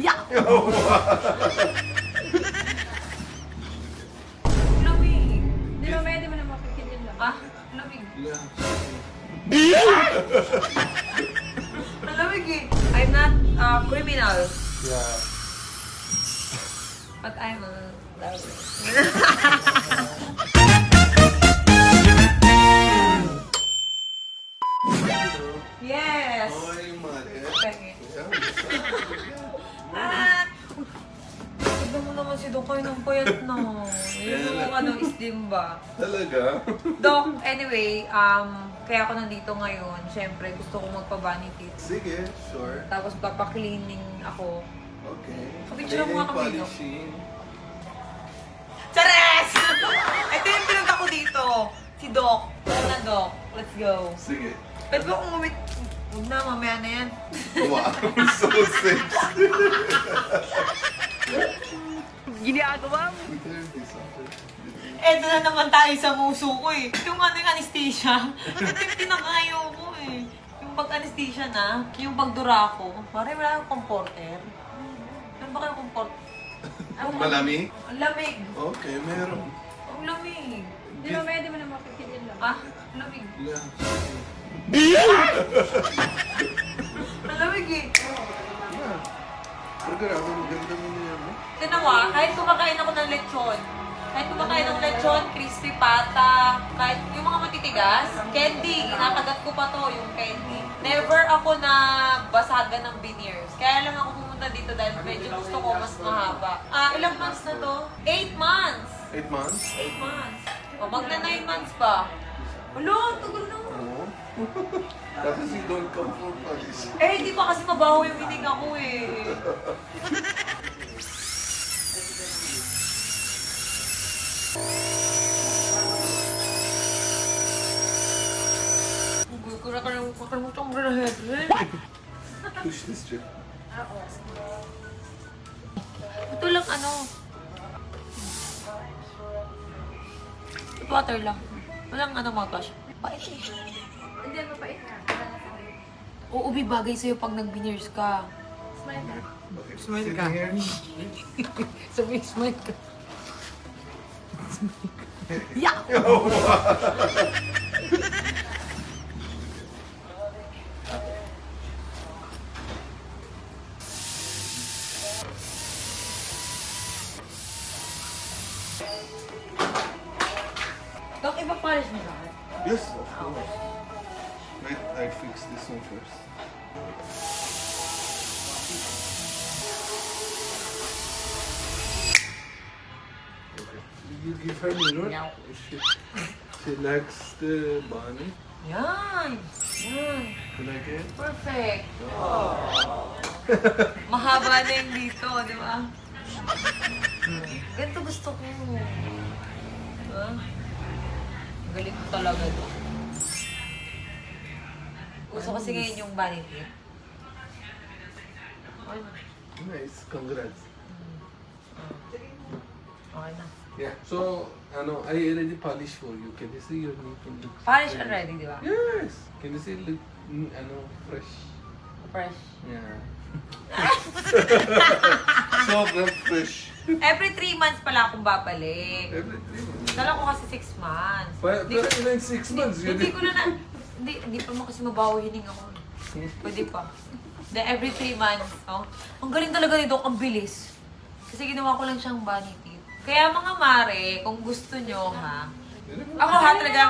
Yeah! Lamig! Di ba pwede mo na makikinig lang? Ah, lamig. Yeah. Ang lamig eh. I'm not uh, criminal, Yeah. but I'm a lover. Doc, kayo ng payat na. Yung ano, isdim ba? Talaga? Doc, anyway, um, kaya ako nandito ngayon. Siyempre, gusto ko magpa-bunny teeth. Sige, sure. Tapos papaklining ako. Okay. Kapicture mo nga kami, no? polishing. Chares! Ito yung pinunta ko dito. Si Doc. Tara na, Doc. Let's go. Sige. Pwede ba kung umit... Huwag na, mamaya na yan. Wow, so sexy. Ginagawa mo. Eto na naman tayo sa muso ko eh. Yung ano yung anesthesia. Ito yung pinakayo ko eh. Yung pag-anesthesia na, yung pagdura ko. Pare, wala akong comforter. Ano ba kayo comfort? Malami? Ang lamig. Okay, meron. Ang lamig. Di ba pwede mo na makikinig lang? Ah, ang lamig. Yeah. Ang lamig eh. Yeah. Pero grabe, maganda mo niya mo. Tinan mo ah, kahit kumakain ako ng lechon, kahit kumakain ng lechon, crispy pata, kahit yung mga matitigas, candy, kinakagat ko pa to, yung candy. Never ako na basagan ng veneers. Kaya lang ako pumunta dito dahil medyo gusto ko mas mahaba. Ah, ilang months na to? Eight months! Eight months? Eight months. O, magna nine months pa. Wala. Tapos you don't come for polish. Eh, di pa kasi mabaho yung hininga ko eh. Kura ka ng kakalimutan ko na headset. Push this chick. Ito lang ano. Water lang. Walang ano mga gosh. Eh. Hindi, mapait na. Oo, Ubi, bagay sa'yo pag nag-veneers ka. Smile ka. Okay. Smile ka. Sabi, smile ka. Yeah! Dok, iba polish mo ba? Yes, of course. Wait, I fix this one first. Okay. You give her mirror. No. She, she likes the bunny. Yan! Yan! You like it? Perfect! Mahaba na yung dito, di ba? Ganito gusto ko. Diba? Galing ko talaga to. Gusto kasi ngayon yung vanity. Okay na. Nice. Congrats. Okay na. Yeah. So, ano, I already polished for you. Can you see your nipple looks Polish already, di ba? Yes. Can you see look, mm, ano, fresh? Fresh. Yeah. Sobrang fresh. Every three months pala akong babalik. Everything. Dala ko kasi six months. Pa- Di- Pero in six Hindi, months, yun hindi ko na na... Hindi, hindi pa mo kasi mabaho hininga ko. Pwede pa. Then every three months, oh. Ang galing talaga ni Doc, ang bilis. Kasi ginawa ko lang siyang vanity. Kaya mga mare, kung gusto nyo, ha, ako ha talaga,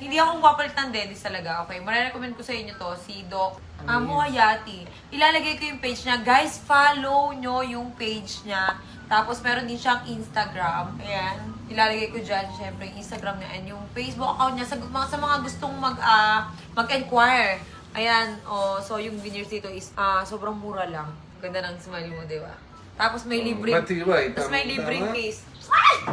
hindi ako papalit ng dentist talaga, okay? Marirecommend ko sa inyo to, si Doc Amo Hayati. Ilalagay ko yung page niya. Guys, follow nyo yung page niya. Tapos meron din siyang Instagram. Ayan. Ilalagay ko dyan, syempre, yung Instagram niya and yung Facebook account niya sa, mga, sa mga gustong mag, ah, mag-enquire. Ayan, oh, so yung veneers dito is ah, sobrang mura lang. Ganda ng smile mo, di ba? Tapos may libreng... matibay. Tapos may libreng case.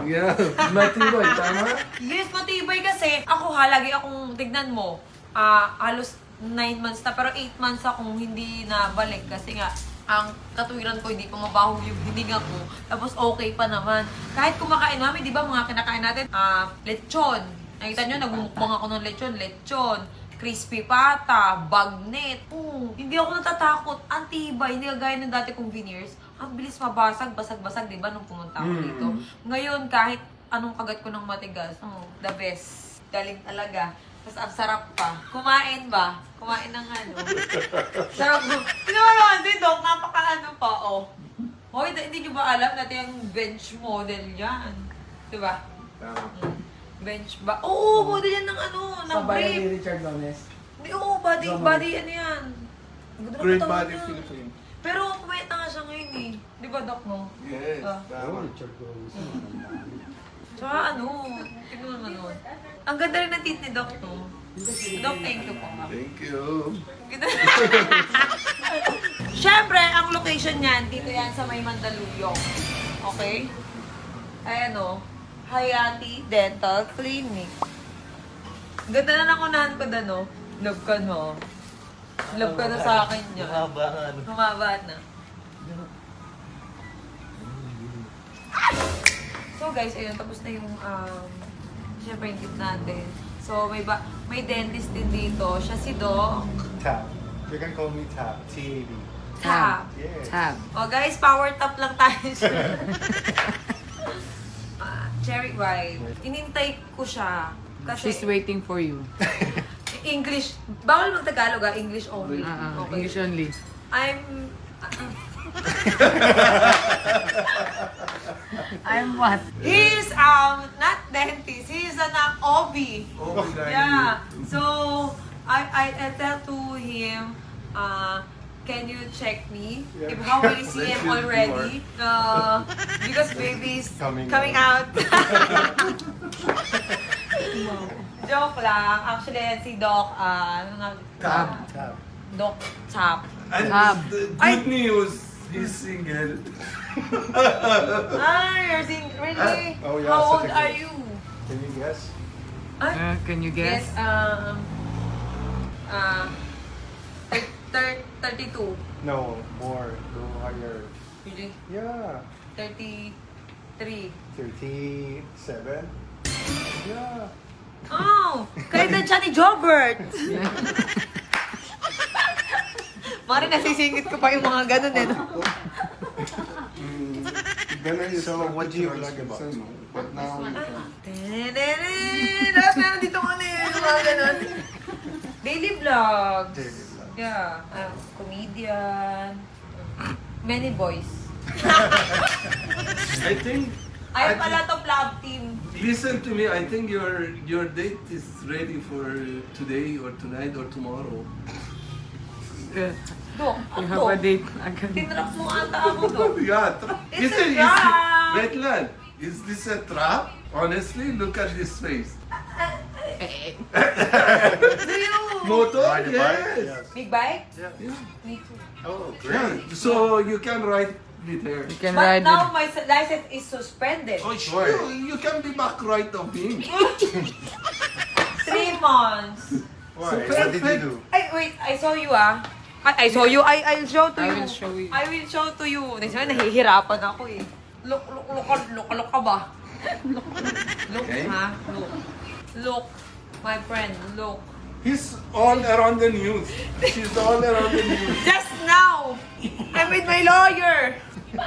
Yeah. Matibay, tama? Yes, matibay kasi. Ako ha, lagi akong, tignan mo, ah halos 9 months na, pero 8 months akong hindi na balik kasi nga, ang katuwiran ko, hindi pa mabaho yung hininga ko. Tapos okay pa naman. Kahit kumakain namin, di ba, mga kinakain natin, ah lechon. Nakita nyo, nagmumukbang ako ng lechon, lechon. crispy pata, bagnet. Oo, hindi ako natatakot. Ang tibay, hindi kagaya ng dati kong veneers. Ang bilis mabasag, basag-basag, di ba, nung pumunta ako dito. Ngayon, kahit anong kagat ko ng matigas, oh, the best. Galing talaga. Tapos ang sarap pa. Kumain ba? Kumain ng ano? sarap mo. Tinawa naman din, Dok. Napaka-ano pa, oh. Hoy, hindi hindi nyo ba alam na yung bench model yan? Di ba? Tama. Bench ba? Oo, model yan ng ano, ng Sa bayan brief. ni Richard Gomez. Hindi, oo, body, Drama. body, ano yan. Ganda ng Great katawan body niya. Philippine. Pero pumayat na nga siya ngayon eh. Di ba, Doc, no? Yes, Ah. tama. Richard Gomez. Tsaka ano, tignan mo nun. Ang ganda rin ng teeth ni Doc, no? Doc, thank you po. Thank you. Ganda. Siyempre, ang location niyan, dito yan sa may Mandaluyong. Okay? Ayan o. Hayati Dental Clinic. Ganda na ng unahan ko na, no? Love ka, no? Love ka na sa akin niya. Mahaba nga ano. Humaba na. So guys, ayun, tapos na yung, um, syempre yung gift natin. So may ba may dentist din dito. Siya si Doc. Tap. You can call me Tap. T-A-B. Tap. Yes. Tab. O guys, power tap lang tayo siya. Ah, cherry white. Inintay ko siya. Kasi She's waiting for you. English. Bawal mag-Tagalog ah, English only. Uh, Okay. English only. I'm... ah, ah. I'm what? He's um not dentist. He's an uh, OB. Oh, Yeah. So I, I I tell to him, uh, can you check me Yeah. if how many Let's cm already? Uh, because baby's Coming coming, out. Joke lang. Actually, yan si Doc, uh, ano nga, Tap. Tap. Doc Chap. And Tab. the good I- news, he's single. Ah, you're seeing, really? Oh, yeah, How old are you? Can you guess? Ay, Uh, can you guess? Yes, um, uh, thir- thir- 32. No, more. Go higher. Really? Yeah. 33. 37? Yeah. Oh! Kaedad siya ni Jobert! Mari, nasisingit ko pa yung mga ganun eh. no? Then I so what do you like about But now. Tenenenen! Dapat meron dito ano eh, yung mga ganun. Daily vlogs. Daily vlogs. Yeah. Um, comedian. Many boys. I think. I have a think- lot of love team. Listen to me. I think your your date is ready for today or tonight or tomorrow. Uh, Dok, you ano have a to? date agad. Tinrap mo ata ako, Dok. yeah. Tra- It's is a it- is trap. it- Wait, lan. Is this a trap? Honestly, look at this face. Do you? Motor? Ride a bike? Yes. Big bike? Yeah. Me too. Oh, Yeah. So you can ride with her. You can But ride now with... my s- license is suspended. Oh, sure. You, you can be back right of him. Three months. Why? So What did you do? Ay, wait. I saw you, ah. I, I saw you. I, I'll show to I you. will show you. I will show to you. Time, nahihirapan ako eh. Look, look, look, look, look ka ba? Look, Okay. ha? Look. Look. My friend, look. He's all around the news. She's all around the news. Just now! I'm with my lawyer!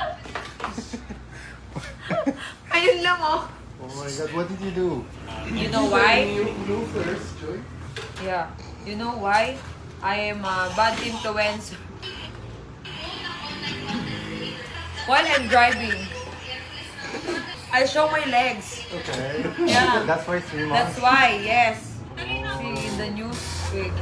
Ayun lang, oh. Oh my god, what did you do? You know why? New blue first, Joy. Yeah. You know why? I am a bad influencer. While I'm driving, I show my legs. Okay. Yeah. That's why three That's months. why, yes. See in the news. Wait.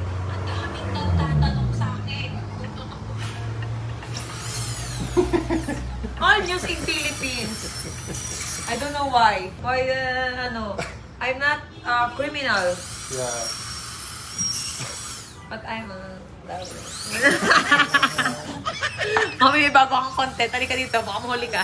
All news in Philippines. I don't know why. Why, uh, ano, I'm not a criminal, Yeah. But I'm a Mami, may bago akong content. Halika dito. Baka mahuli ka.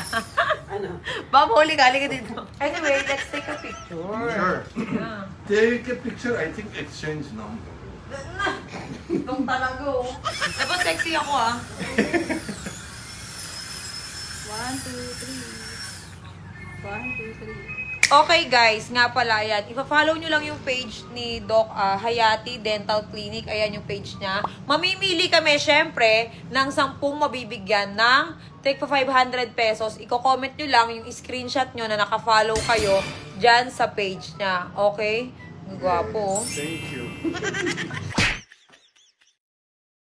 ano? Baka mahuli ka. Halika dito. Anyway, let's take a picture. Sure. Yeah. Take a picture. I think exchange number. Nung talaga, oh. Dapat sexy ako, ah. One, two, three. One, two, three. Okay guys, nga pala yan. Ipa-follow nyo lang yung page ni Doc ah, Hayati Dental Clinic. Ayan yung page niya. Mamimili kami syempre ng 10 mabibigyan ng take pa 500 pesos. Iko-comment nyo lang yung screenshot nyo na naka-follow kayo dyan sa page niya. Okay? Ang Gwapo. Thank you.